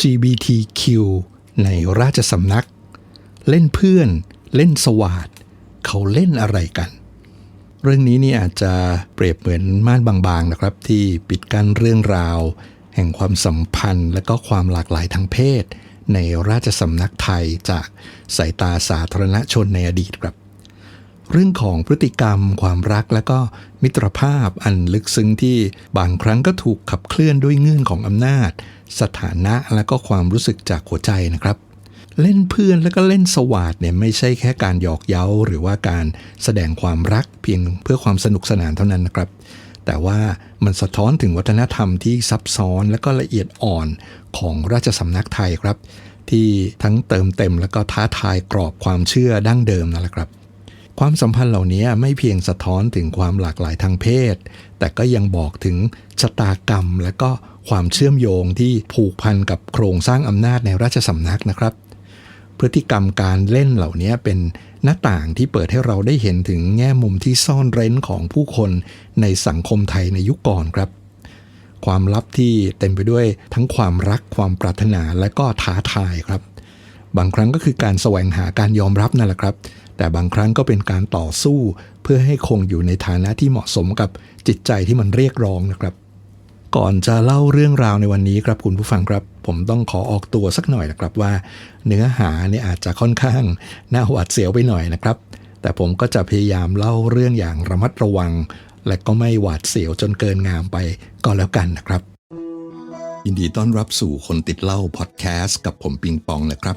LGBTQ ในราชสำนัก เล่นเพื่อน เล่นสวาดเขาเล่นอะไรกัน เรื่องนี้นี่อาจจะเปรียบเหมือนม่านบางๆนะครับ ที่ปิดกั้นเรื่องราว แห่งความสัมพันธ์ และก็ความหลากหลายทางเพศ ในราชสำนักไทยจากสายตาสาธารณชนในอดีตครับ เรื่องของพฤติกรรม ความรักและก็มิตรภาพอันลึกซึ้งที่บางครั้งก็ถูกขับเคลื่อนด้วยเงื่อนของอำนาจ สถานะและก็ความรู้สึกจากหัวใจนะครับ เล่นเพื่อนแล้วก็เล่นสวาดเนี่ยไม่ใช่แค่การหยอกเย้า หรือว่าการแสดงความรักเพียงเพื่อความสนุกสนานเท่านั้นนะครับแต่ว่ามันสะท้อนถึงวัฒนธรรมที่ซับซ้อนและก็ละเอียดอ่อนของราชสำนักไทยครับ ที่ทั้งเติมเต็มและก็ท้าทายกรอบความเชื่อดั้งเดิมนั่นแหละครับ ความสัมพันธ์เหล่านี้ไม่เพียงสะท้อนถึงความหลากหลายทางเพศ แต่ก็ยังบอกถึงชะตากรรม และก็ความเชื่อมโยงที่ผูกพันกับโครงสร้างอำนาจในราชสำนักนะครับ พฤติกรรมการเล่นเหล่านี้เป็นหน้าต่างที่เปิดให้เราได้เห็นถึงแง่มุมที่ซ่อนเร้นของผู้คนในสังคมไทยในยุคก่อนครับความลับที่เต็มไปด้วยทั้งความรักความปรารถนาและก็ท้าทายครับ บางครั้งก็คือการแสวงหาการยอมรับนั่นแหละครับ แต่บางครั้งก็เป็นการต่อสู้เพื่อให้คงอยู่ในฐานะที่เหมาะสมกับจิตใจที่มันเรียกร้องนะครับ ก่อนจะเล่าเรื่องราวในวันนี้ครับคุณผู้ฟังครับ ผมต้องขอออกตัวสักหน่อยนะครับว่า เนื้อหาเนี่ยอาจจะค่อนข้างน่าหวาดเสียวไปหน่อยนะครับ แต่ผมก็จะพยายามเล่าเรื่องอย่างระมัดระวัง และก็ไม่หวาดเสียวจนเกินงามไปก็แล้วกันนะครับยินดีต้อนรับสู่คนติดเล้าพอดแคสต์กับผมปิงปองนะครับ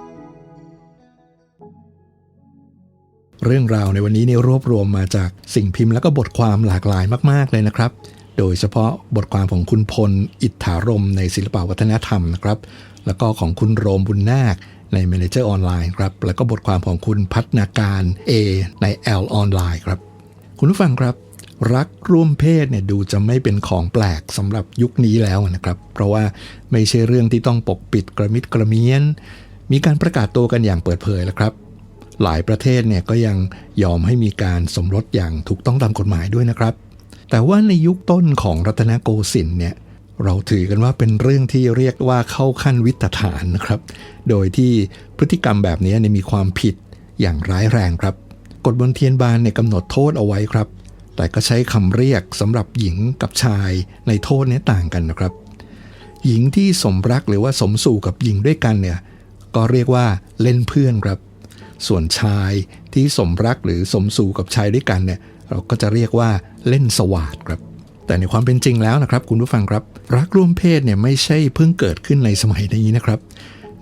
เรื่องราวในวันนี้นี่รวบรวมมาจากสิ่งพิมพ์และก็บทความหลากหลายมาก ๆ เลยนะครับ โดยเฉพาะบทความของคุณพล อิทธารมในศิลปวัฒนธรรมนะครับ แล้วก็ของคุณโรมบุญนาคใน Manager ออนไลน์ครับ แล้วก็บทความของคุณพัฒนาการ A ใน L ออนไลน์ครับ คุณผู้ฟังครับ รักร่วมเพศเนี่ยดูจะไม่เป็นของแปลกสำหรับยุคนี้แล้วนะครับ เพราะว่าไม่ใช่เรื่องที่ต้องปกปิดกระมิดกระเมียน มีการประกาศตัวกันอย่างเปิดเผยแล้วครับ หลายประเทศเนี่ยก็ยังยอมให้มีการสมรสอย่างถูกต้องตามกฎหมายด้วยนะครับ แต่ว่าในยุคต้นของรัตนโกสินทร์เนี่ยเราถือกันว่าเป็นเรื่องที่เรียกว่าเข้าขั้นวิตฐานนะครับ โดยที่พฤติกรรมแบบนี้นมีความผิดอย่างร้ายแรงครับ กฎบนเทียนบานเนี่ยกำหนดโทษเอาไว้ครับ แต่ก็ใช้คำเรียกสำหรับหญิงกับชายในโทษนี้ต่างกันนะครับ หญิงที่สมรักหรือว่าสมสู่กับหญิงด้วยกันเนี่ยก็เรียกว่าเล่นเพื่อนครับ ส่วนชายที่สมรักหรือสมสู่กับชายด้วยกันเนี่ยเราก็จะเรียกว่าเล่นสวาดครับ แต่ในความเป็นจริงแล้วนะครับ คุณผู้ฟังครับ รักร่วมเพศเนี่ยไม่ใช่เพิ่งเกิดขึ้นในสมัยนี้นะครับ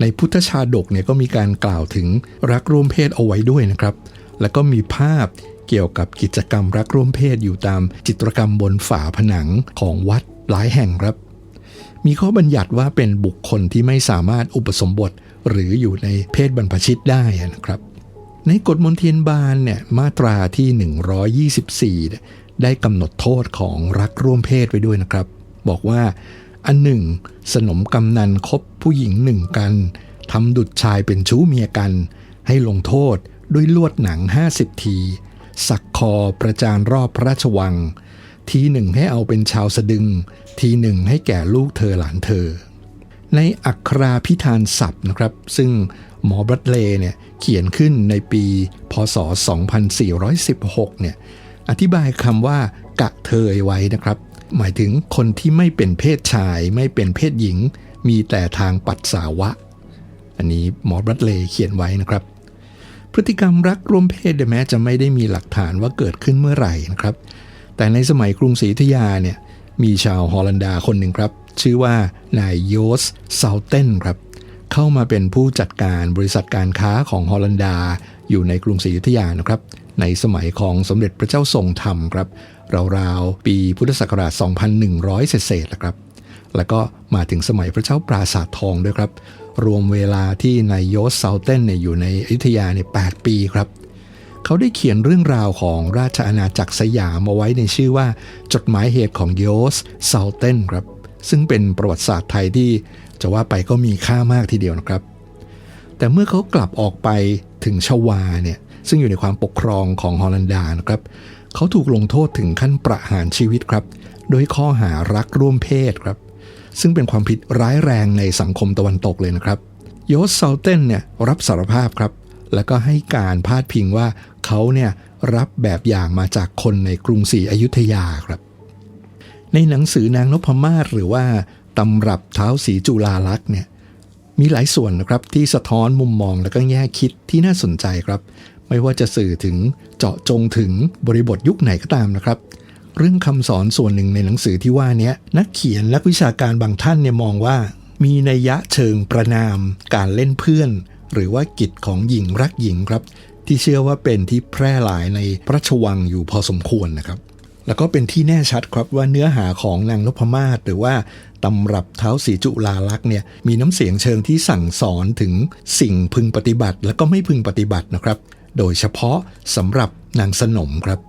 ในพุทธชาดกเนี่ยก็มีการกล่าวถึงรักร่วมเพศเอาไว้ด้วยนะครับ แล้วก็มีภาพเกี่ยวกับกิจกรรมรักร่วมเพศอยู่ตามจิตรกรรมบนฝาผนังของวัดหลายแห่งครับ มีข้อบัญญัติว่าเป็นบุคคลที่ไม่สามารถอุปสมบทหรืออยู่ในเพศบรรพชิตได้นะครับ ในกฎมนเทียนบานเนี่ยมาตราที่ 124เนี่ยได้กำหนดโทษของรักร่วมเพศไว้ด้วยนะครับ บอกว่าอันหนึ่ง สนมกำนันคบผู้หญิงหนึ่งกันทำดุดชายเป็นชู้เมียกัน ให้ลงโทษด้วยลวดหนัง 50 ที สักคอประจานรอบพระราชวัง ทีหนึ่งให้เอาเป็นชาวสะดึง ทีหนึ่งให้แก่ลูกเธอหลานเธอ ในอัคราพิธานศัพท์นะครับ ซึ่ง หมอบรัตเลย์เนี่ยเขียนขึ้นในปีพศ 2416 เนี่ยอธิบายคำว่ากะเทยไว้นะครับ หมายถึงคนที่ไม่เป็นเพศชายไม่เป็นเพศหญิง มีแต่ทางปัสสาวะ อันนี้หมอบรัตเลย์เขียนไว้นะครับ พฤติกรรมรักร่วมเพศแม้จะไม่ได้มีหลักฐานว่าเกิดขึ้นเมื่อไหร่นะครับ แต่ในสมัยกรุงศรีอยุธยาเนี่ยมีชาวฮอลันดาคนหนึ่งครับ ชื่อว่านายโยสซาเทนครับ เข้ามาเป็นผู้จัดการบริษัทการค้าของฮอลันดา อยู่ในกรุงศรีอยุธยานะครับ ในสมัยของสมเด็จพระเจ้าทรงธรรมครับราวๆปีพุทธศักราช 2100 เศษๆแล้วครับ แล้วก็มาถึงสมัยพระเจ้าปราสาททองด้วยครับ รวมเวลาที่นายโยสเซาเทนเนี่ยอยู่ในอยุธยาเนี่ย8ปีครับเขาได้เขียนเรื่องราวของราชอาณาจักรสยามเอาไว้ในชื่อว่าจดหมายเหตุของโยสเซาเทนครับ ซึ่งเป็นประวัติศาสตร์ไทยที่ จะว่าไปก็มีค่ามากทีเดียวนะครับ แต่เมื่อเขากลับออกไปถึงชวาเนี่ยซึ่งอยู่ในความปกครองของฮอลันดานะครับเขาถูกลงโทษถึงขั้นประหารชีวิตครับ โดยข้อหารักร่วมเพศครับ ซึ่งเป็นความผิดร้ายแรงในสังคมตะวันตกเลยนะครับโยสเซาเทนเนี่ยรับสารภาพครับ แล้วก็ให้การพาดพิงว่าเขาเนี่ยรับแบบอย่างมาจากคนในกรุงศรีอยุธยาครับ ในหนังสือนางนพมาศหรือว่า ตำรับเท้าสีจุลาลักษณ์เนี่ยมีหลายส่วนนะครับที่สะท้อนมุมมองและก็แง่คิดที่น่าสนใจครับ ไม่ว่าจะสื่อถึงเจาะจงถึงบริบทยุคไหนก็ตามนะครับ เรื่องคำสอนส่วนหนึ่งในหนังสือที่ว่านี้นักเขียนและวิชาการบางท่านเนี่ยมองว่า มีนัยยะเชิงประนาม การเล่นเพื่อน หรือว่ากิจของหญิงรักหญิงครับ ที่เชื่อว่าเป็นที่แพร่หลายในพระราชวังอยู่พอสมควรนะครับ แล้วก็เป็นที่แน่ชัดครับว่าเนื้อหาของนางนพมาศหรือว่าตำรับเท้าสีจุลาลักษณ์เนี่ยมีน้ำเสียงเชิงที่สั่งสอนถึงสิ่งพึงปฏิบัติ และก็ไม่พึงปฏิบัตินะครับ โดยเฉพาะสำหรับนางสนมครับ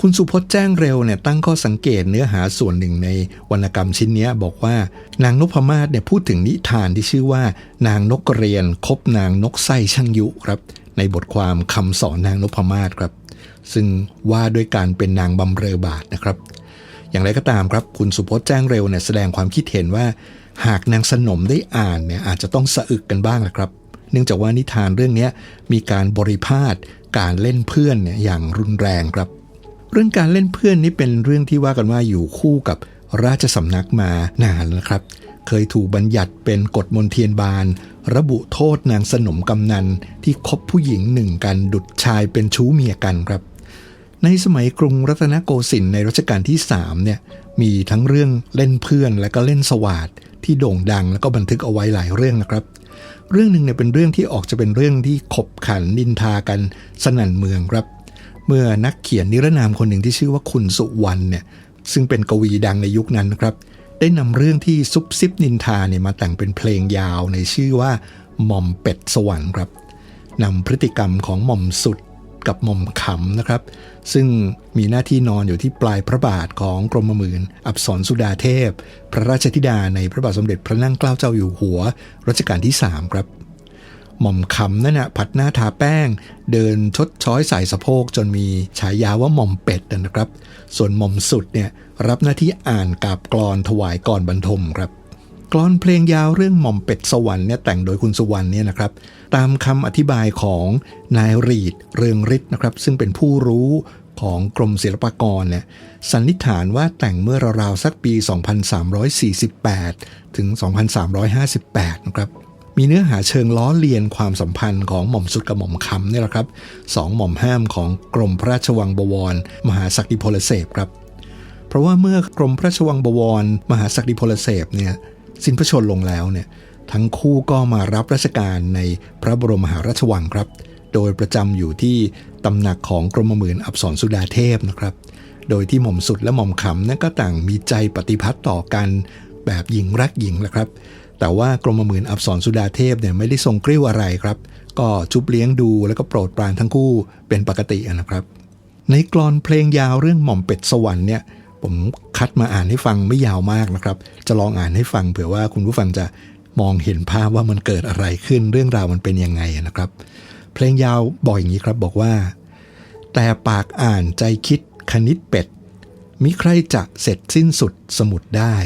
คุณสุพจน์แจ้งเร็วเนี่ยตั้งข้อสังเกตเนื้อหาส่วนหนึ่งในวรรณกรรมชิ้นนี้บอกว่านางนพมาศเนี่ยพูดถึงนิทานที่ชื่อว่า นางนกกระเรียนคบนางนกไส้ช่างยุครับ ในบทความคำสอนนางนพมาศครับ ซึ่งว่าด้วยการเป็นนางบำเรอบาทนะครับ อย่างไรก็ตามครับ คุณสุพจน์แจ้งเร็วเนี่ยแสดงความคิดเห็นว่า หากนางสนมได้อ่านเนี่ยอาจจะต้องสะอึกกันบ้างนะครับ เนื่องจากว่านิทานเรื่องนี้มีการบริพาทการเล่นเพื่อนเนี่ยอย่างรุนแรงครับ เรื่องการเล่นเพื่อนนี่เป็นเรื่องที่ว่ากันว่าอยู่คู่กับราชสำนักมานานแล้วครับ เคยถูกบัญญัติเป็นกฎมนเทียนบาน ระบุโทษนางสนมกำนันที่คบผู้หญิงหนึ่งกันดุดชายเป็นชู้เมียกันครับ ในสมัยกรุงรัตนโกสินทร์ในรัชกาลที่3เนี่ยมีทั้งเรื่องเล่นเพื่อนและก็เล่นสวาดที่โด่งดังแล้วก็บันทึกเอาไว้หลายเรื่องนะครับ เรื่องหนึ่งเนี่ยเป็นเรื่องที่ออกจะเป็นเรื่องที่ขบขันนินทากันสนั่นเมืองครับ เมื่อนักเขียนนิรนามคนหนึ่งที่ชื่อว่าคุณสุวรรณเนี่ยซึ่งเป็นกวีดังในยุคนั้นนะครับ ได้นำเรื่องที่ซุบซิบนินทาเนี่ยมาแต่งเป็นเพลงยาวในชื่อว่าหม่อมเป็ดสวรรค์ครับนำพฤติกรรมของหม่อมสุด กับหม่อมขำนะครับ ซึ่งมีหน้าที่นอนอยู่ที่ปลายพระบาทของกรมหมื่นอับสรสุดาเทพ พระราชธิดาในพระบาทสมเด็จพระนั่งเกล้าเจ้าอยู่หัวรัชกาลที่ 3 ครับหม่อมคำนั่นนะผัดหน้าทาแป้ง เดินชดช้อยใส่สะโพกจนมีฉายาว่าหม่อมเป็ดนะครับ ส่วนหม่อมสุดเนี่ยรับหน้าที่อ่านกาบกรอนถวายก่อนบรรทมครับ กลอนเพลงยาวเรื่องหม่อมเป็ดสวรรค์เนี่ยแต่งโดยคุณสุวรรณเนี่ยนะครับ ตามคำอธิบายของนายรีดเรืองฤทธิ์นะครับ ซึ่งเป็นผู้รู้ของกรมศิลปากรเนี่ยสันนิษฐานว่าแต่งเมื่อราวๆสักปี 2348 ถึง 2358 นะครับ มีเนื้อหาเชิงล้อเลียนความสัมพันธ์ของหม่อมสุดกับหม่อมคำเนี่ยแหละครับสองหม่อมห้ามของกรมพระราชวังบวร มหาศักดิพลเสพครับ เพราะว่าเมื่อกรมพระราชวังบวร มหาศักดิพลเสพเนี่ย สิ้นพระชนลงแล้วเนี่ยทั้งคู่ก็มารับราชการในพระบรมมหาราชวังครับ โดยประจำอยู่ที่ตำหนักของกรมหมื่นอับสรสุดาเทพนะครับ โดยที่หม่อมสุดและหม่อมขำนั้นก็ต่างมีใจปฏิพัติต่อกันแบบหญิงรักหญิงแหละครับ แต่ว่ากรมหมื่นอับสรสุดาเทพเนี่ยไม่ได้ทรงกริ้วอะไรครับ ก็ชุบเลี้ยงดูแล้วก็โปรดปรานทั้งคู่เป็นปกตินะครับ ในกลอนเพลงยาวเรื่องหม่อมเป็ดสวรรค์เนี่ย ผมคัดมาอ่านให้ฟังไม่ยาวมากนะครับ จะลองอ่านให้ฟังเผื่อว่าคุณผู้ฟังจะมองเห็นภาพว่ามันเกิดอะไรขึ้นเรื่องราวมันเป็นยังไงนะครับ เพลงยาวบอกอย่างนี้ครับบอกว่า แต่ปากอ่านใจคิดคณิตเป็ดมิใครจะเสร็จสิ้นสุดสมุดได้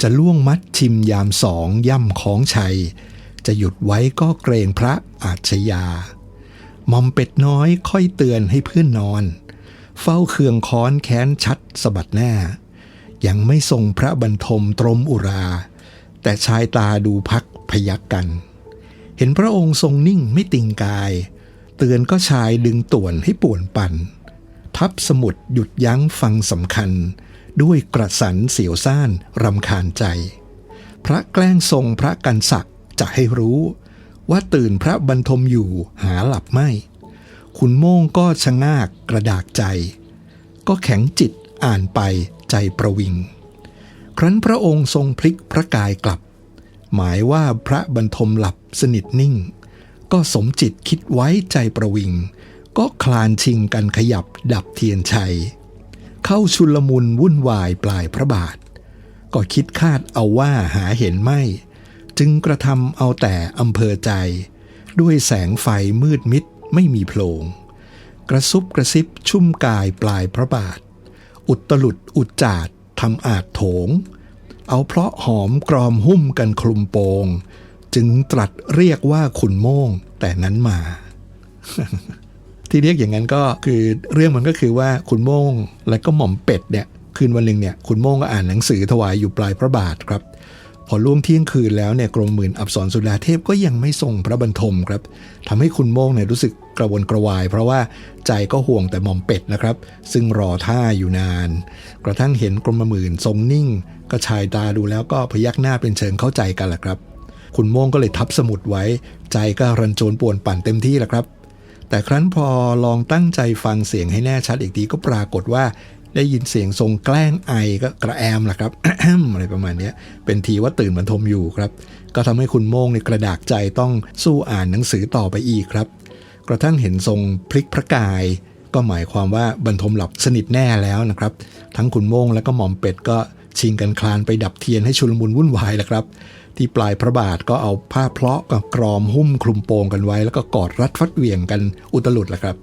จะล่วงมัดชิมยามสองย่ำของชัย จะหยุดไว้ก็เกรงพระอาชญาหมอมเป็ดน้อยค่อยเตือนให้เพื่อนนอน เฝ้าเคืองค้อนแค้นชัดสะบัดหน้า ยังไม่ทรงพระบรรทมตรมอุรา แต่ชายตาดูพักพยักกัน เห็นพระองค์ทรงนิ่งไม่ติงกาย เตือนก็ชายดึงต่วนให้ป่วนปั่น พับสมุดหยุดยั้งฟังสำคัญ ด้วยกระสันเสียวซ่านรำคาญใจ พระแกล้งทรงพระกันศักด์จะให้รู้ ว่าตื่นพระบรรทมอยู่หาหลับไม่ คุณโม่งก็ชะงากกระดากใจ ก็แข็งจิตอ่านไปใจประวิง ครั้นพระองค์ทรงพลิกพระกายกลับ หมายว่าพระบรรทมหลับสนิทนิ่ง ก็สมจิตคิดไว้ใจประวิง ก็คลานชิงกันขยับดับเทียนชัย เข้าชุลมุนวุ่นวายปลายพระบาท ก็คิดคาดเอาว่าหาเห็นไม่ จึงกระทำเอาแต่อำเภอใจ ด้วยแสงไฟมืดมิด ไม่มีโพลงกระซุบกระซิบชุ่มกายปลายพระบาท อุตลุดอุจจาดทำอาจโถง เอาเพราะหอมกรอมหุ้มกันคลุมโปง จึงตรัสเรียกว่าขุนโม่งแต่นั้นมา ที่เรียกอย่างนั้นก็คือเรื่องมันก็คือว่าคุณโม่งและก็หม่อมเป็ดเนี่ยคืนวันหนึ่งเนี่ยคุณโม่งก็อ่านหนังสือถวายอยู่ปลายพระบาทครับ พอล่วงเที่ยงคืนแล้วเนี่ยกรมหมื่นอับสรสุดาเทพก็ยังไม่ทรงพระบรรทมครับทำให้คุณโมงเนี่ยรู้สึกกระวนกระวาย เพราะว่าใจก็ห่วงแต่หม่อมเป็ดนะครับ ซึ่งรอท่าอยู่นาน กระทั่งเห็นกรมหมื่นทรงนิ่ง ก็ชายตาดูแล้วก็พยักหน้าเป็นเชิงเข้าใจกันแหละครับ คุณโมงก็เลยทับสมุดไว้ ใจก็รันโจรป่วนปั่นเต็มที่แหละครับ แต่ครั้นพอลองตั้งใจฟังเสียงให้แน่ชัดอีกทีก็ปรากฏว่า ได้ยินเสียงทรงแกล้งไอก็กระแอมแหละครับอะไรประมาณนี้เป็นทีว่าตื่นบรรทมอยู่ครับ ก็ทำให้คุณโม่งในกระดากใจต้องสู้อ่านหนังสือต่อไปอีกครับ กระทั่งเห็นทรงพลิกพระกาย ก็หมายความว่าบรรทมหลับสนิทแน่แล้วนะครับ ทั้งคุณโม่งและก็หม่อมเป็ดก็ชิงกันคลานไปดับเทียนให้ชุลมุนวุ่นวายแหละครับ ที่ปลายพระบาทก็เอาผ้าเพลาะกับกรอมหุ้มคลุมโปงกันไว้ แล้วก็กอดรัดฟัดเหวี่ยงกันอุตลุดแหละครับ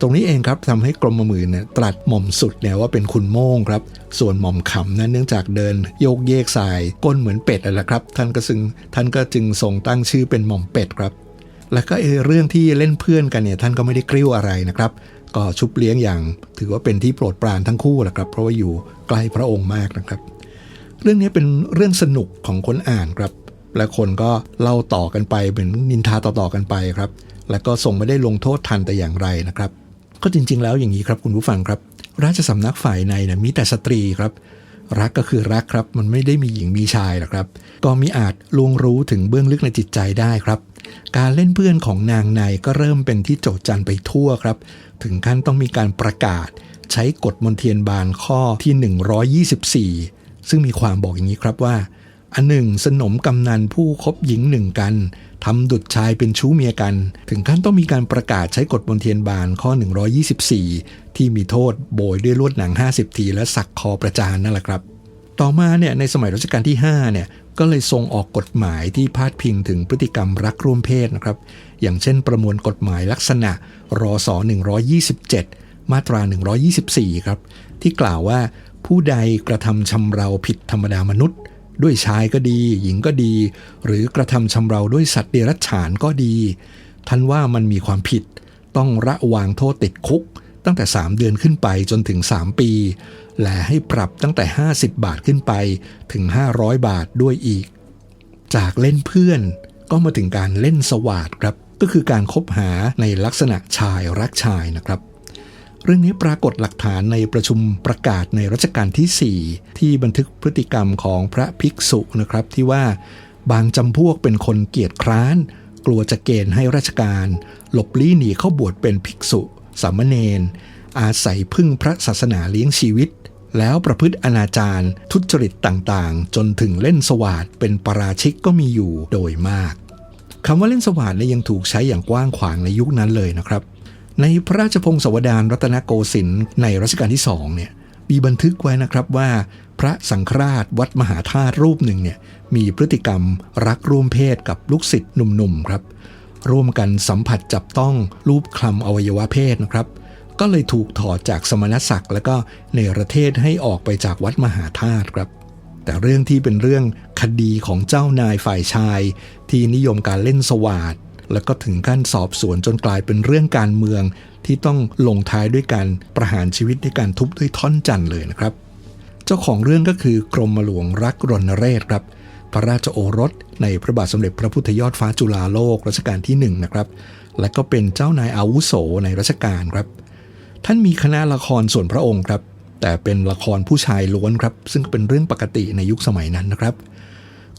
ตรงนี้เองครับทำให้กรมมือเนี่ยตรัสหม่อมสุดเนี่ยว่าเป็นคุณโม่งครับ ส่วนหม่อมขำนั้นเนื่องจากเดินโยกเยกสาย ก้นเหมือนเป็ดแหละครับ ท่านก็ซึ่งท่านก็จึงทรงตั้งชื่อเป็นหม่อมเป็ดครับ แล้วก็เออเรื่องที่เล่นเพื่อนกันเนี่ยท่านก็ไม่ได้กริ้วอะไรนะครับ ก็ชุบเลี้ยงอย่าง ถือว่าเป็นที่โปรดปรานทั้งคู่แหละครับ เพราะว่าอยู่ใกล้พระองค์มากนะครับ เรื่องนี้เป็นเรื่องสนุกของคนอ่านครับ และคนก็เล่าต่อกันไปเหมือนนินทาต่อๆกันไปครับ แล้วก็ส่งไม่ได้ลงโทษทันแต่อย่างไรนะครับ ก็จริง ๆ แล้วอย่างนี้ครับคุณผู้ฟังครับ ราชสำนักฝ่ายในนี่ยมีแต่สตรีครับ รักก็คือรักครับ มันไม่ได้มีหญิงมีชายหรอกครับ ก็มีอาจลวงรู้ถึงเบื้องลึกในจิตใจได้ครับ การเล่นเพื่อนของนางในก็เริ่มเป็นที่โจษจันไปทั่วครับ ถึงขั้นต้องมีการประกาศ ใช้กฎมนเทียนบานข้อที่ 124 ซึ่งมีความบอกอย่างนี้ครับว่าอันหนึ่งสนมกำนันผู้คบหญิงหนึ่งกัน ทำดุดชายเป็นชู้เมียกัน ถึงขั้นต้องมีการประกาศใช้กฎมนเทียนบานข้อ 124 ที่มีโทษโบยด้วยลวดหนัง 50 ทีและสักคอประจานนั่นแหละครับ ต่อมาเนี่ยในสมัยรัชกาลที่5เนี่ยก็เลยทรงออกกฎหมายที่พาดพิงถึงพฤติกรรมรักร่วมเพศนะครับ อย่างเช่นประมวลกฎหมายลักษณะรอส127 มาตรา 124 ครับ ที่กล่าวว่าผู้ใดกระทำชำเราผิดธรรมดามนุษย์ ด้วยชายก็ดี หญิงก็ดี หรือกระทำชำเราด้วยสัตว์เดรัจฉานก็ดี ท่านว่ามันมีความผิด ต้องระวางโทษติดคุก ตั้งแต่ 3 เดือนขึ้นไปจนถึง 3 ปี และให้ปรับตั้งแต่ 50 บาทขึ้นไปถึง 500 บาทด้วยอีก จากเล่นเพื่อนก็มาถึงการเล่นสวาดครับ ก็คือการคบหาในลักษณะชายรักชายนะครับ เรื่องนี้ปรากฏหลักฐานในประชุมประกาศในรัชกาลที่ 4 ที่บันทึกพฤติกรรมของพระภิกษุนะครับ ที่ว่าบางจำพวกเป็นคนเกียจคร้าน กลัวจะเกณฑ์ให้ราชการ หลบลี้หนีเข้าบวชเป็นภิกษุสามเณรอาศัยพึ่งพระศาสนาเลี้ยงชีวิต แล้วประพฤติอนาจารทุจริตต่างๆ จนถึงเล่นสวาดเป็นปราชิกก็มีอยู่โดยมากคำว่าเล่นสวาดเนี่ยยังถูกใช้อย่างกว้างขวางในยุคนั้นเลยนะครับ ในพระราชพงศาวดารรัตนโกสินทร์ในรัชกาลที่สองเนี่ยมีบันทึกไว้นะครับว่าพระสังฆราชวัดมหาธาตุรูปหนึ่งเนี่ยมีพฤติกรรมรักร่วมเพศกับลูกศิษย์หนุ่มๆครับ ร่วมกันสัมผัสจับต้องรูปคลำอวัยวะเพศนะครับ ก็เลยถูกถอดจากสมณศักดิ์แล้วก็ในประเทศให้ออกไปจากวัดมหาธาตุครับ แต่เรื่องที่เป็นเรื่องคดีของเจ้านายฝ่ายชาย ที่นิยมการเล่นสวาด แล้วก็ถึงขั้นสอบสวนจนกลายเป็นเรื่องการเมือง ที่ต้องลงท้ายด้วยการประหารชีวิตด้วยการทุบด้วยท่อนจันเลยนะครับ เจ้าของเรื่องก็คือกรมหลวงรักรณเรศครับ พระราชโอรส ในพระบาทสมเด็จพระพุทธยอดฟ้าจุฬาโลกรัชกาลที่1นะครับและก็เป็นเจ้านายอาวุโสในรัชกาลครับ ท่านมีคณะละครส่วนพระองค์ครับ แต่เป็นละครผู้ชายล้วนครับ ซึ่งเป็นเรื่องปกติในยุคสมัยนั้นนะครับ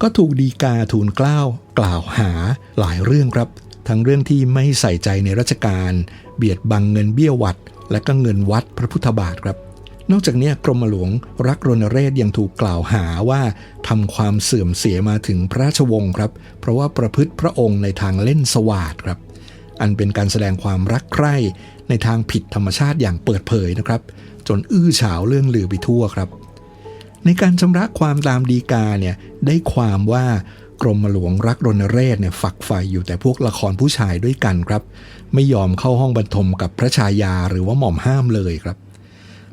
ก็ถูกดีกาทูลกล้าวกล่าวหาหลายเรื่องครับ ทั้งเรื่องที่ไม่ใส่ใจในราชการ เบียดบังเงินเบี้ยวัด และก็เงินวัดพระพุทธบาทครับ นอกจากนี้กรมหลวงรักรณเรศยังถูกกล่าวหาว่าทำความเสื่อมเสียมาถึงพระราชวงศ์ครับ เพราะว่าประพฤติพระองค์ในทางเล่นสวาดครับ อันเป็นการแสดงความรักใคร่ในทางผิดธรรมชาติอย่างเปิดเผยนะครับ จนอื้อฉาวเรื่องลือไปทั่วครับ ในการชำระความตามดีกาเนี่ยได้ความว่ากรมหลวงรักรณเรศเนี่ยฝักใฝ่อยู่แต่พวกละครผู้ชายด้วยกันครับ ไม่ยอมเข้าห้องบรรทมกับพระชายาหรือว่าหม่อมห้ามเลยครับ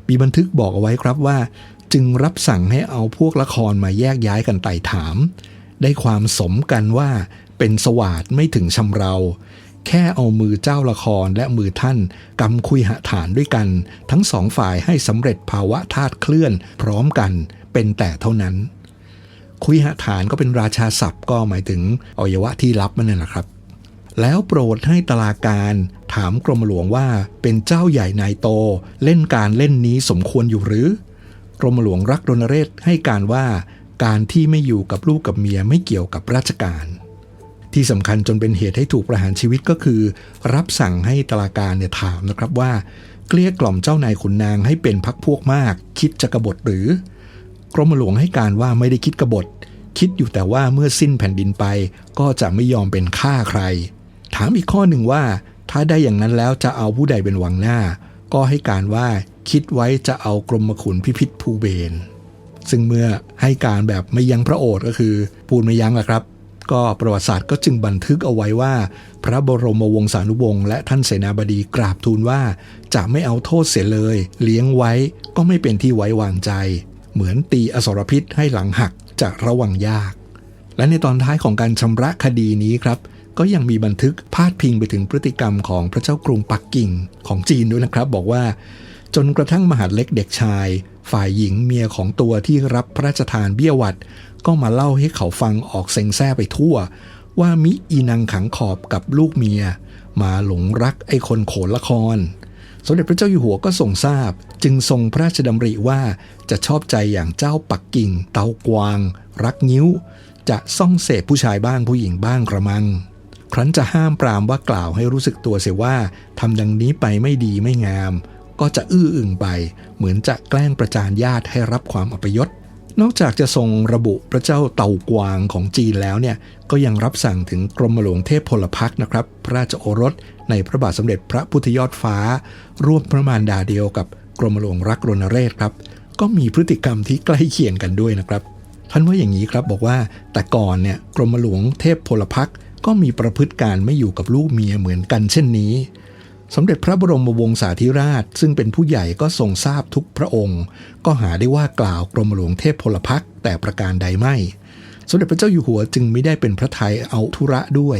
มีบันทึกบอกเอาไว้ครับว่า จึงรับสั่งให้เอาพวกละครมาแยกย้ายกันไต่ถาม ได้ความสมกันว่าเป็นสวาดไม่ถึงชำเรา แค่เอามือเจ้าละครและมือท่านกำคุยหฐานด้วยกัน ทั้งสองฝ่ายให้สำเร็จภาวะธาตุเคลื่อนพร้อมกัน เป็นแต่เท่านั้น คุยหฐานก็เป็นราชาศัพท์ก็หมายถึงอวัยวะที่ลับนั่นแหละครับ แล้วโปรดให้ตลาการถามกรมหลวงว่าเป็นเจ้าใหญ่นายโต เล่นการเล่นนี้สมควรอยู่หรือกรมหลวงรักรณเรศให้การว่าการที่ไม่อยู่กับลูกกับเมียไม่เกี่ยวกับราชการ ที่สำคัญจนเป็นเหตุให้ถูกประหารชีวิตก็คือ รับสั่งให้ตลาการเนี่ยถามนะครับว่า เกลี้ยกล่อมเจ้านายขุนนางให้เป็นพักพวกมาก คิดจะกบฏหรือ กรมหลวงให้การว่าไม่ได้คิดกบฏ คิดอยู่แต่ว่าเมื่อสิ้นแผ่นดินไป ก็จะไม่ยอมเป็นฆ่าใคร ถามอีกข้อหนึ่งว่า ถ้าได้อย่างนั้นแล้วจะเอาผู้ใดเป็นวังหน้า ก็ให้การว่าคิดไว้จะเอากรมขุนพิพิธภูเบนซึ่งเมื่อให้การแบบไม่ยั้งพระโอษฐ์ก็คือ พูดไม่ยั้งแหละครับ ก็ประวัติศาสตร์ก็จึงบันทึกเอาไว้ว่า พระบรมวงศานุวงศ์และท่านเสนาบดีกราบทูลว่า จะไม่เอาโทษเสียเลย เลี้ยงไว้ก็ไม่เป็นที่ไว้วางใจ เหมือนตีอสรพิษให้หลังหักจะระวังยาก และในตอนท้ายของการชำระคดีนี้ครับ ก็ยังมีบันทึกพาดพิงไปถึงพฤติกรรมของพระเจ้ากรุงปักกิ่งของจีนด้วยนะครับ บอกว่า จนกระทั่งมหาเล็กเด็กชาย ฝ่ายหญิงเมียของตัวที่รับพระราชทานเบี้ยวัด ก็มาเล่าให้เขาฟังออกเซ็งแซ่ไปทั่ว ว่ามิอีนางขังขอบกับลูกเมีย มาหลงรักไอ้คนโขนละคร สมเด็จพระเจ้าอยู่หัวก็ทรงทราบ จึงทรงพระราชดำริว่าจะชอบใจอย่างเจ้าปักกิ่ง เตากวาง รักนิ้ว จะซ่องเสพผู้ชายบ้างผู้หญิงบ้างกระมัง ครั้นจะห้ามปรามว่ากล่าวให้รู้สึกตัวเสียว่าทำดังนี้ไปไม่ดีไม่งาม ก็จะอื้ออึงไป เหมือนจะแกล้งประจานญาติให้รับความอัปยศนอกจากจะทรงระบุพระเจ้าเต่ากวางของจีนแล้วเนี่ยก็ยังรับสั่งถึงกรมหลวงเทพพลพักนะครับ พระราชโอรสในพระบาทสมเด็จพระพุทธยอดฟ้า ร่วมพระมารดาเดียวกับ กรมหลวงรักรณเรศครับ ก็มีพฤติกรรมที่ใกล้เคียงกันด้วยนะครับ ท่านว่าอย่างนี้ครับบอกว่าแต่ก่อนเนี่ยกรมหลวงเทพพลพักก็มีประพฤติการไม่อยู่กับลูกเมียเหมือนกันเช่นนี้ สมเด็จพระบรมวงศาธิราช ซึ่งเป็นผู้ใหญ่ก็ทรงทราบทุกพระองค์ ก็หาได้ว่ากล่าวกรมหลวงเทพพลพักแต่ประการใดไม่ สมเด็จพระเจ้าอยู่หัวจึงไม่ได้เป็นพระไทยเอาธุระด้วย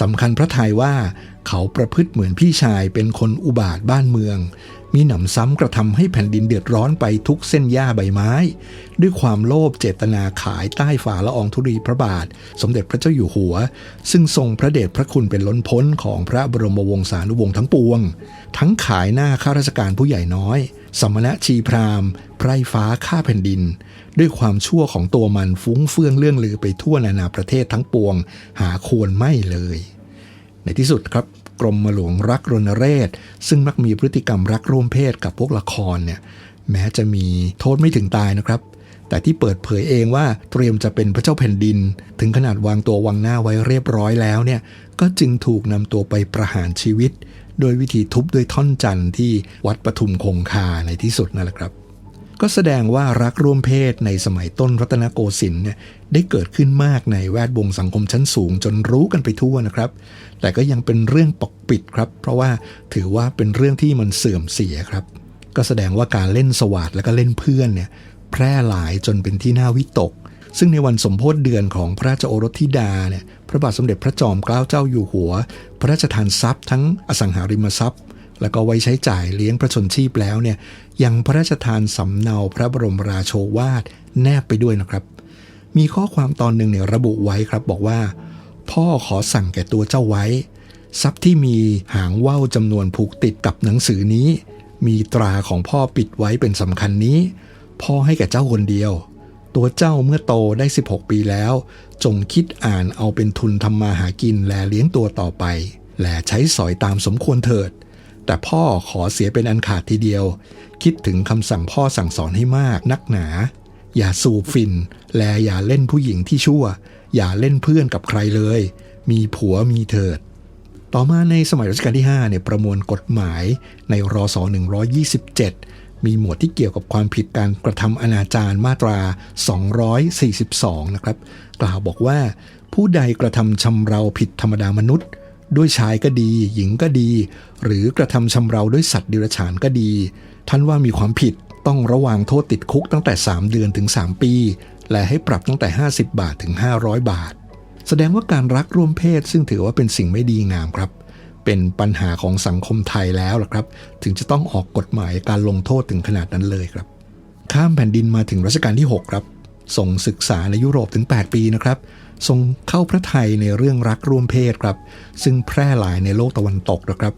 สำคัญพระไทยว่า เขาประพฤติเหมือนพี่ชายเป็นคนอุบาทบ้านเมือง มีหนำซ้ำกระทำให้แผ่นดินเดือดร้อนไปทุกเส้นหญ้าใบไม้ ด้วยความโลภเจตนาขายใต้ฝ่าละอองธุรีพระบาท สมเด็จพระเจ้าอยู่หัว ซึ่งทรงพระเดชพระคุณเป็นล้นพ้นของพระบรมวงศานุวงศ์ทั้งปวง ทั้งขายหน้าข้าราชการผู้ใหญ่น้อย สมณะชีพราหมณ์ไพร่ฟ้าข้าแผ่นดิน ด้วยความชั่วของตัวมันฟุ้งเฟื่องเรื่องลือไปทั่วนานาประเทศทั้งปวง หาควรไม่เลย ในที่สุดครับกรมหลวงรักรณเรศ ซึ่งมักมีพฤติกรรมรักร่วมเพศกับพวกละครเนี่ยแม้จะมีโทษไม่ถึงตายนะครับ แต่ที่เปิดเผยเองว่าเตรียมจะเป็นพระเจ้าแผ่นดิน ถึงขนาดวางตัววางหน้าไว้เรียบร้อยแล้วเนี่ยก็จึงถูกนำตัวไปประหารชีวิต โดยวิธีทุบด้วยท่อนจันทร์ที่วัดปทุมคงคาในที่สุดนั่นแหละครับ ก็แสดงว่ารักร่วมเพศในสมัยต้นรัตนโกสินทร์เนี่ย ได้เกิดขึ้นมากในแวดวงสังคมชั้นสูง จนรู้กันไปทั่วนะครับ แต่ก็ยังเป็นเรื่องปกปิดครับ เพราะว่าถือว่าเป็นเรื่องที่มันเสื่อมเสียครับ ก็แสดงว่าการเล่นสวาดและก็เล่นเพื่อนเนี่ยแพร่หลายจนเป็นที่น่าวิตก ซึ่งในวันสมโพธิเดือนของพระราชโอรสธิดาเนี่ยพระบาทสมเด็จพระจอมเกล้าเจ้าอยู่หัว พระราชทานทรัพย์ทั้งอสังหาริมทรัพย์ แล้วก็ไว้ใช้จ่ายเลี้ยงพระชนชีพแล้วเนี่ยยังพระราชทานสำเนาพระบรมราโชวาทแนบไปด้วยนะครับ มีข้อความตอนหนึ่งเนี่ยระบุไว้ครับบอกว่า พ่อขอสั่งแก่ตัวเจ้าไว้ ทรัพย์ที่มีหางว่าวจำนวนผูกติดกับหนังสือนี้ มีตราของพ่อปิดไว้เป็นสำคัญนี้ พ่อให้แก่เจ้าคนเดียว ตัวเจ้าเมื่อโตได้ 16 ปีแล้ว จงคิดอ่านเอาเป็นทุนทำมาหากินแลเลี้ยงตัวต่อไป และใช้สอยตามสมควรเถิด แต่พ่อขอเสียเป็นอันขาดทีเดียว คิดถึงคำสั่งพ่อสั่งสอนให้มากนักหนา อย่าสูบฟิน และอย่าเล่นผู้หญิงที่ชั่ว อย่าเล่นเพื่อนกับใครเลย มีผัวมีเถิด ต่อมาในสมัยรัชกาลที่ 5 เนี่ยประมวลกฎหมายในรศ127 มีหมวดที่เกี่ยวกับความผิดการกระทำอนาจารมาตรา 242 นะครับ กล่าวบอกว่า ผู้ใดกระทำชำเราผิดธรรมดามนุษย์ ด้วยชายก็ดี หญิงก็ดี หรือกระทำชำเราด้วยสัตว์ดิรัจฉานก็ดี ท่านว่ามีความผิด ต้องระวางโทษติดคุกตั้งแต่ 3 เดือนถึง 3 ปี และให้ปรับตั้งแต่ 50 บาทถึง 500 บาท แสดงว่าการรักร่วมเพศซึ่งถือว่าเป็นสิ่งไม่ดีงามครับ เป็นปัญหาของสังคมไทยแล้วล่ะครับ ถึงจะต้องออกกฎหมายการลงโทษถึงขนาดนั้นเลยครับ ข้ามแผ่นดินมาถึงรัชกาลที่ 6 ครับส่งศึกษาในยุโรปถึง 8 ปีนะครับทรงเข้าพระไทยในเรื่องรักร่วมเพศครับ ซึ่งแพร่หลายในโลกตะวันตกนะครับ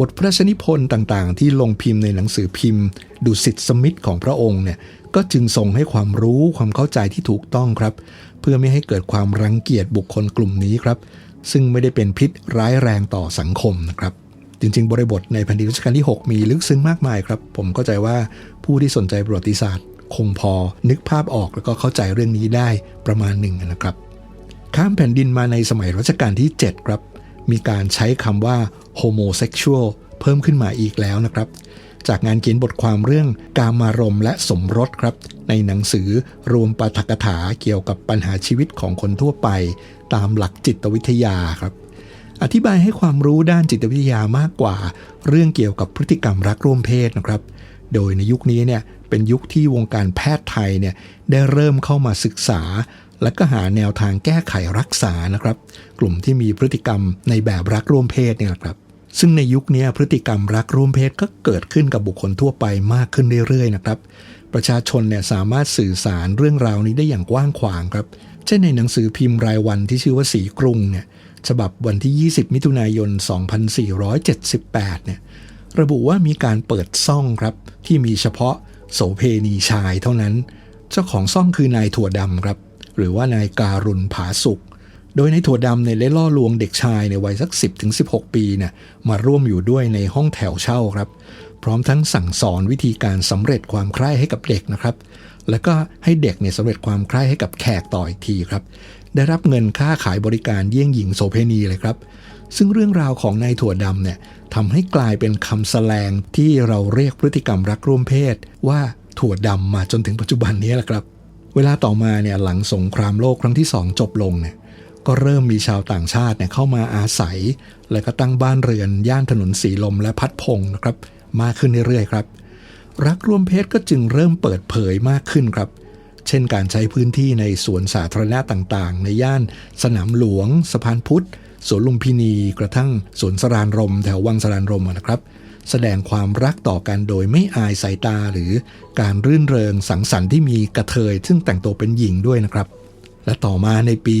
บทพระราชนิพนธ์ต่างๆ ที่ลงพิมพ์ในหนังสือพิมพ์ ดุสิตสมิธของพระองค์เนี่ยก็จึงทรงให้ความรู้ความเข้าใจที่ถูกต้องครับ เพื่อไม่ให้เกิดความรังเกียจบุคคลกลุ่มนี้ครับ ซึ่งไม่ได้เป็นพิษร้ายแรงต่อสังคมนะครับจริงๆ บริบทในแผ่นดินรัชกาลที่ 6 มีลึกซึ้งมากมายครับ ผมเข้าใจว่าผู้ที่สนใจประวัติศาสตร์ คงพอนึกภาพออกแล้วก็เข้าใจเรื่องนี้ได้ประมาณหนึ่งนะครับ ข้ามแผ่นดินมาในสมัยรัชกาลที่ 7 ครับ มีการใช้คำว่า homosexual เพิ่มขึ้นมาอีกแล้วนะครับ จากงานเขียนบทความเรื่องกามารมและสมรสครับ ในหนังสือรวมปาฐกถาเกี่ยวกับปัญหาชีวิตของคนทั่วไป ตามหลักจิตวิทยาครับ อธิบายให้ความรู้ด้านจิตวิทยามากกว่า เรื่องเกี่ยวกับพฤติกรรมรักร่วมเพศนะครับ โดยในยุคนี้เนี่ยเป็นยุคที่วงการแพทย์ไทยเนี่ยได้เริ่มเข้ามาศึกษา และก็หาแนวทางแก้ไขรักษานะครับ กลุ่มที่มีพฤติกรรมในแบบรักร่วมเพศเนี่ยครับ ซึ่งในยุคนี้พฤติกรรมรักร่วมเพศก็เกิดขึ้นกับบุคคลทั่วไปมากขึ้นเรื่อยๆนะครับ ประชาชนเนี่ยสามารถสื่อสารเรื่องราวนี้ได้อย่างกว้างขวางครับ เช่นในหนังสือพิมพ์รายวันที่ชื่อว่าสีกรุงเนี่ยฉบับวันที่ 20 มิถุนายน 2478 เนี่ยระบุว่ามีการเปิดซ่องครับ ที่มีเฉพาะโสเพณีชายเท่านั้น เจ้าของซ่องคือนายถั่วดำครับ หรือว่านายการุณผาสุข โดยในถั่วดำเนี่ยได้ล่อลวงเด็กชายในวัยสัก 10ถึง16 ปีเนี่ยมาร่วมอยู่ด้วยในห้องแถวเช่าครับ พร้อมทั้งสั่งสอนวิธีการสำเร็จความใคร่ให้กับเด็กนะครับ แล้วก็ให้เด็กเนี่ยสำเร็จความใคร่ให้กับแขกต่ออีกทีครับ ได้รับเงินค่าขายบริการเยี่ยงหญิงโสเพณีเลยครับ ซึ่งเรื่องราวของนายถั่วดำเนี่ยทำให้กลายเป็นคำสแสลงที่เราเรียกพฤติกรรมรักร่วมเพศ ว่าถั่วดำมาจนถึงปัจจุบันนี้แหละครับ เวลาต่อมาเนี่ยหลังสงครามโลกครั้งที่2จบลงเนี่ย ก็เริ่มมีชาวต่างชาติเนี่ยเข้ามาอาศัย และก็ตั้งบ้านเรือนย่านถนนสีลมและพัดพงนะครับมากขึ้นเรื่อยๆครับ รักร่วมเพศก็จึงเริ่มเปิดเผยมากขึ้นครับ เช่นการใช้พื้นที่ในสวนสาธารณะต่างๆ ในย่านสนามหลวง สะพานพุทธสวนลุมพินีกระทั่งสวนสรานรม แถววังสรานรมนะครับ แสดงความรักต่อกันโดยไม่อายสายตาหรือการรื่นเริงสังสรรค์ที่มีกระเทยซึ่งแต่งตัวเป็นหญิงด้วยนะครับ และต่อมาในปี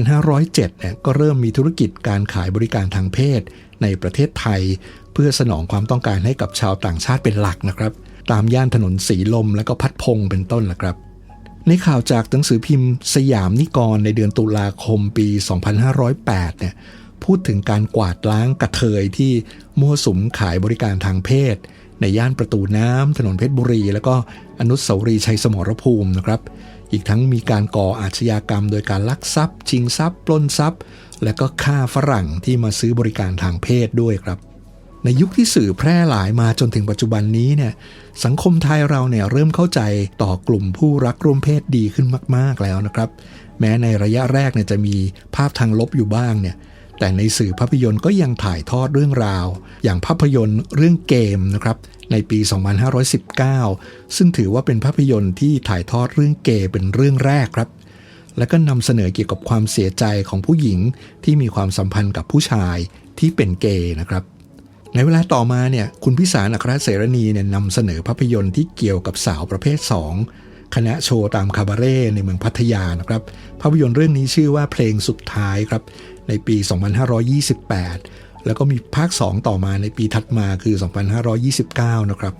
2507เนี่ยก็เริ่มมีธุรกิจการขายบริการทางเพศ ในประเทศไทย เพื่อสนองความต้องการให้กับชาวต่างชาติเป็นหลักนะครับ ตามย่านถนนสีลมและก็พัดพงเป็นต้นนะครับ ในข่าวจากหนังสือพิมพ์สยามนิกรในเดือนตุลาคมปี 2508เนี่ยพูดถึงการกวาดล้างกระเทยที่มั่วสุมขายบริการทางเพศ ในย่านประตูน้ำถนนเพชรบุรี แล้วก็อนุสาวรีย์ชัยสมรภูมินะครับ อีกทั้งมีการก่ออาชญากรรม โดยการลักทรัพย์ ชิงทรัพย์ ปล้นทรัพย์ และก็ฆ่าฝรั่งที่มาซื้อบริการทางเพศด้วยครับ ในยุคที่สื่อแพร่หลายมาจนถึงปัจจุบันนี้เนี่ยสังคมไทยเราเนี่ยเริ่มเข้าใจต่อกลุ่มผู้รักร่วมเพศดีขึ้นมาก ๆแล้วนะครับ แม้ในระยะแรกเนี่ยจะมีภาพทางลบอยู่บ้างเนี่ย แต่ในสื่อภาพยนตร์ก็ยังถ่ายทอดเรื่องราว อย่างภาพยนตร์เรื่องเกมนะครับในปี 2519 ซึ่งถือว่าเป็นภาพยนตร์ที่ถ่ายทอดเรื่องเกย์เป็นเรื่องแรกครับ และก็นำเสนอเกี่ยวกับความเสียใจของผู้หญิงที่มีความสัมพันธ์กับผู้ชายที่เป็นเกย์นะครับในเวลาต่อมาเนี่ยคุณพิสารอัครเสรณีเนี่ยนำเสนอภาพยนตร์ที่เกี่ยวกับสาวประเภท 2 คณะโชว์ตามคาบาเร่ในเมืองพัทยานะครับ ภาพยนตร์เรื่องนี้ชื่อว่าเพลงสุดท้ายครับ ในปี 2528 แล้วก็มีภาค 2 ต่อมาในปีถัดมาคือ 2529 นะครับ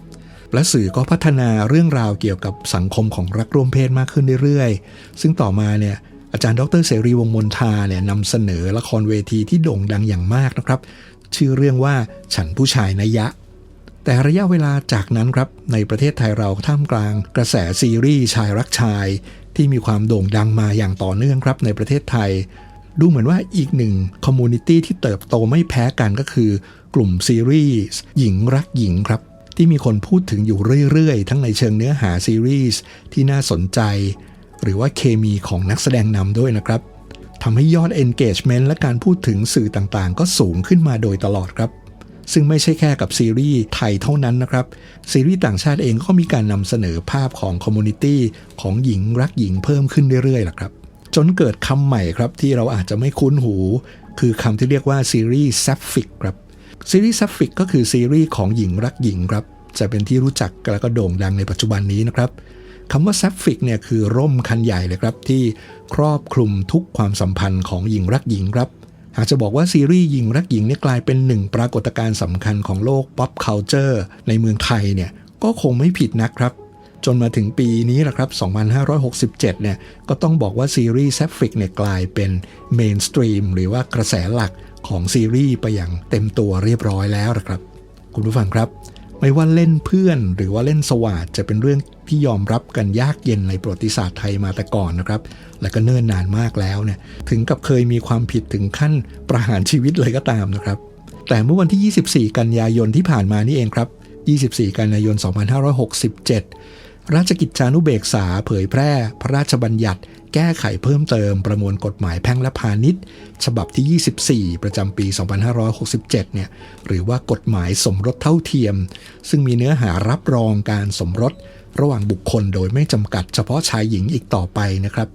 และสื่อก็พัฒนาเรื่องราวเกี่ยวกับสังคมของรักร่วมเพศมากขึ้นเรื่อยๆ ซึ่งต่อมาเนี่ยอาจารย์ดรเสรีวงมนทาเนี่ยนำเสนอละครเวทีที่โด่งดังอย่างมากนะครับ ชื่อเรื่องว่าฉันผู้ชายนยะ แต่ระยะเวลาจากนั้นครับ ในประเทศไทยเราท่ามกลาง กระแสซีรีส์ชายรักชาย ที่มีความโด่งดังมาอย่างต่อเนื่องครับในประเทศไทย ดูเหมือนว่าอีกหนึ่งคอมมูนิตี้ที่เติบโตไม่แพ้กันก็คือกลุ่มซีรีส์หญิงรักหญิงครับ ที่มีคนพูดถึงอยู่เรื่อยๆ ทั้งในเชิงเนื้อหาซีรีส์ที่น่าสนใจ หรือว่าเคมีของนักแสดงนำด้วยนะครับทำให้ยอด engagement และการพูดถึงสื่อต่างๆ ก็สูงขึ้นมาโดยตลอดครับ ซึ่งไม่ใช่แค่กับซีรีส์ไทยเท่านั้นนะครับ ซีรีส์ต่างชาติเองก็มีการนำเสนอภาพของคอมมูนิตี้ของหญิงรักหญิงเพิ่มขึ้นเรื่อยๆล่ะครับ จนเกิดคำใหม่ครับที่เราอาจจะไม่คุ้นหู คือคำที่เรียกว่าซีรีส์แซฟฟิกครับซีรีส์แซฟฟิกก็คือซีรีส์ของหญิงรักหญิงครับจะเป็นที่รู้จักและก็โด่งดังในปัจจุบันนี้นะครับคำว่าแซฟฟิกเนี่ยคือร่มคันใหญ่เลยครับ ที่ครอบคลุมทุกความสัมพันธ์ของหญิงรักหญิงครับ หากจะบอกว่าซีรีส์หญิงรักหญิงเนี่ยกลายเป็นหนึ่งปรากฏการณ์สำคัญของโลก pop culture ในเมืองไทยเนี่ยก็คงไม่ผิดนะครับ จนมาถึงปีนี้แหละครับ 2567 เนี่ย ก็ต้องบอกว่าซีรีส์แซฟฟิกเนี่ยกลายเป็นเมนสตรีมหรือว่ากระแสหลักของซีรีส์ไปอย่างเต็มตัวเรียบร้อยแล้วนะครับ คุณผู้ฟังครับ ไม่ว่าเล่นเพื่อนหรือว่าเล่นสวาดจะเป็นเรื่องที่ยอมรับกันยากเย็นในประวัติศาสตร์ไทยมาแต่ก่อนนะครับ และก็เนิ่นนานมากแล้วเนี่ย ถึงกับเคยมีความผิดถึงขั้นประหารชีวิตเลยก็ตามนะครับ แต่เมื่อวันที่ 24 กันยายนที่ผ่านมานี่เองครับ 24 กันยายน 2567 ราชกิจจานุเบกษาเผยแพร่พระราชบัญญัติ แก้ไขเพิ่มเติมประมวลกฎหมายแพ่งและพาณิชย์ ฉบับที่ 24 ประจำปี 2567 เนี่ยหรือว่ากฎหมายสมรสเท่าเทียม ซึ่งมีเนื้อหารับรองการสมรส ระหว่างบุคคลโดยไม่จำกัดเฉพาะชายหญิงอีกต่อไปนะครับ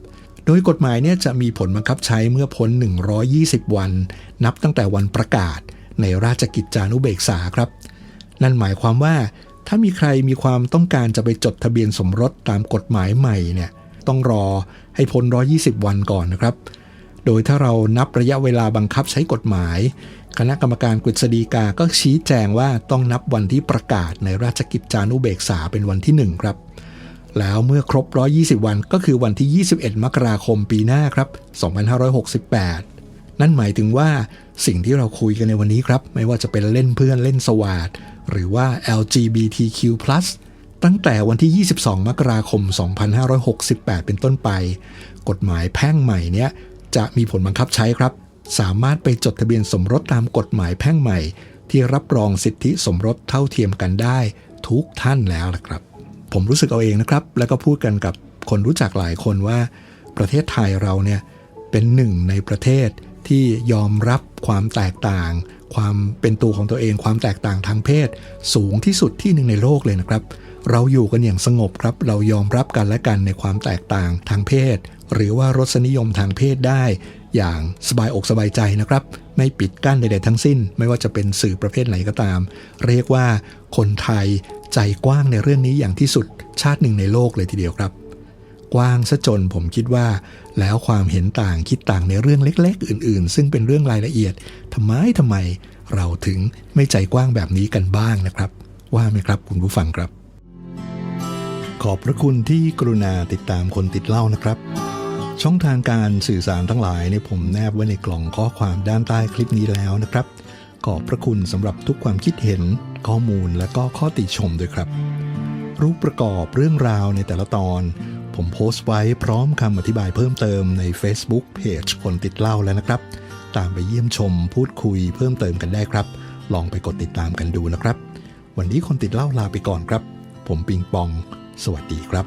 โดยกฎหมายเนี่ยจะมีผลบังคับใช้เมื่อพ้น 120 วัน นับตั้งแต่วันประกาศในราชกิจจานุเบกษาครับ นั่นหมายความว่า ถ้ามีใครมีความต้องการจะไปจดทะเบียนสมรสตามกฎหมายใหม่เนี่ยต้องรอให้พ้น 120 วันก่อนนะครับ โดยถ้าเรานับระยะเวลาบังคับใช้กฎหมาย คณะกรรมการกฤษฎีกาก็ชี้แจงว่าต้องนับวันที่ประกาศในราชกิจจานุเบกษาเป็นวันที่ 1 ครับ แล้วเมื่อครบ 120 วันก็คือวันที่ 21 มกราคมปีหน้าครับ 2568 นั่นหมายถึงว่าสิ่งที่เราคุยกันในวันนี้ครับ ไม่ว่าจะเป็นเล่นเพื่อนเล่นสวาด หรือว่า LGBTQ+ ตั้งแต่วันที่ 22 มกราคม 2568 เป็นต้นไป กฎหมายแพ่งใหม่เนี้ยจะมีผลบังคับใช้ครับ สามารถไปจดทะเบียนสมรสตามกฎหมายแพ่งใหม่ ที่รับรองสิทธิสมรสเท่าเทียมกันได้ทุกท่านแล้วละครับ ผมรู้สึกเอาเองนะครับ แล้วก็พูดกันกับคนรู้จักหลายคนว่า ประเทศไทยเราเนี่ยเป็นหนึ่งในประเทศที่ยอมรับความแตกต่าง ความเป็นตัวของตัวเองความแตกต่างทางเพศ สูงที่สุดที่หนึ่งในโลกเลยนะครับ เราอยู่กันอย่างสงบครับ เรายอมรับกันและกันในความแตกต่างทางเพศ หรือว่ารสนิยมทางเพศได้ อย่างสบายอกสบายใจนะครับ ไม่ปิดกั้นใดๆทั้งสิ้น ไม่ว่าจะเป็นสื่อประเภทไหนก็ตาม เรียกว่าคนไทยใจกว้างในเรื่องนี้อย่างที่สุดชาติหนึ่งในโลกเลยทีเดียวครับ กว้างซะจนผมคิดว่า แล้วความเห็นต่างคิดต่างในเรื่องเล็ก ๆ อื่น ๆ ซึ่งเป็นเรื่องรายละเอียดทำไมทำไมเราถึงไม่ใจกว้างแบบนี้กันบ้างนะครับ ว่าไหมครับคุณผู้ฟังครับ ขอบพระคุณที่กรุณาติดตามคนติดเล่านะครับ ช่องทางการสื่อสารทั้งหลายเนี่ยผมแนบไว้ในกล่องข้อความด้านใต้คลิปนี้แล้วนะครับ ขอบพระคุณสำหรับทุกความคิดเห็น ข้อมูลและก็ข้อติชมด้วยครับ รูปประกอบเรื่องราวในแต่ละตอน ผมโพสต์ไว้พร้อมคำอธิบายเพิ่มเติมใน Facebook Page คนติดเล่าแล้วนะครับ ตามไปเยี่ยมชมพูดคุยเพิ่มเติมกันได้ครับ ลองไปกดติดตามกันดูนะครับ วันนี้คนติดเล่าลาไปก่อนครับ ผมปิงปอง สวัสดีครับ